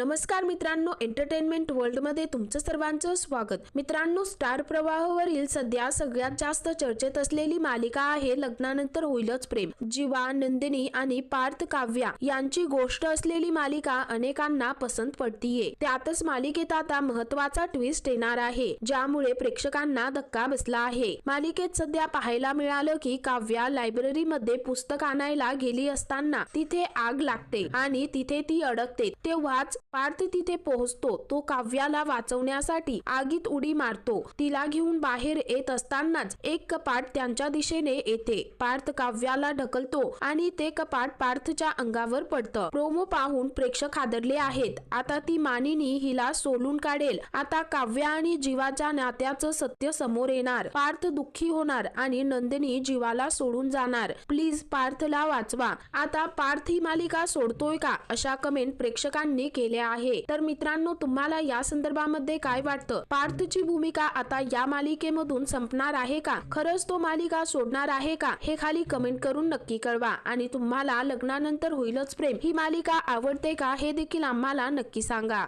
नमस्कार मित्रांनो एंटरटेनमेंट वर्ल्डमध्ये तुमचं सर्वांचं स्वागत. मित्रांनो स्टार प्रवाहावरील सध्या सगळ्यात जास्त चर्चेत असलेली मालिका आहे लग्नानंतर होईलच प्रेम. जीवा नंदिनी आणि पार्थ काव्या यांची गोष्ट असलेली मालिका अनेकांना पसंत पडतीये. त्यातच मालिकेत आता महत्त्वाचा ट्विस्ट येणार आहे ज्यामुळे प्रेक्षकांना धक्का बसला आहे. मालिकेत सध्या पाहायला मिळालं की काव्या लायब्ररीमध्ये पुस्तक आणायला गेली असताना तिथे आग लागते आणि तिथे ती अडकते. तेव्हाच पार्थ तिथे पोहोचतो. तो काव्याला वाचवण्यासाठी आगीत उडी मारतो. तिला घेऊन बाहेर येत असतानाच एक कपाट त्यांच्या दिशेने येते. पार्थ काव्याला ढकलतो आणि ते कपाट पार्थच्या अंगावर पडतं. प्रोमो पाहून प्रेक्षक हादरले आहेत. आता ती मानिनी हिला सोलून काढेल. आता काव्या आणि जीवाच्या नात्याचं सत्य समोर येणार. पार्थ दुःखी होणार आणि नंदिनी जीवाला सोडून जाणार. प्लीज पार्थला वाचवा. आता पार्थ ही मालिका सोडतोय का? अशा कमेंट प्रेक्षकांनी केल्या आहे. तर मित्रांनो तुम्हाला या संदर्भामध्ये काय वाटतं? पार्थची भूमिका आता या मालिकेमधून संपणार आहे का? खरंच तो मालिका सोडणार आहे का? हे खाली कमेंट करून नक्की कळवा. आणि तुम्हाला लग्नानंतर होईलच प्रेम. ही मालिका आवडते का? हे देखील आम्हाला नक्की सांगा.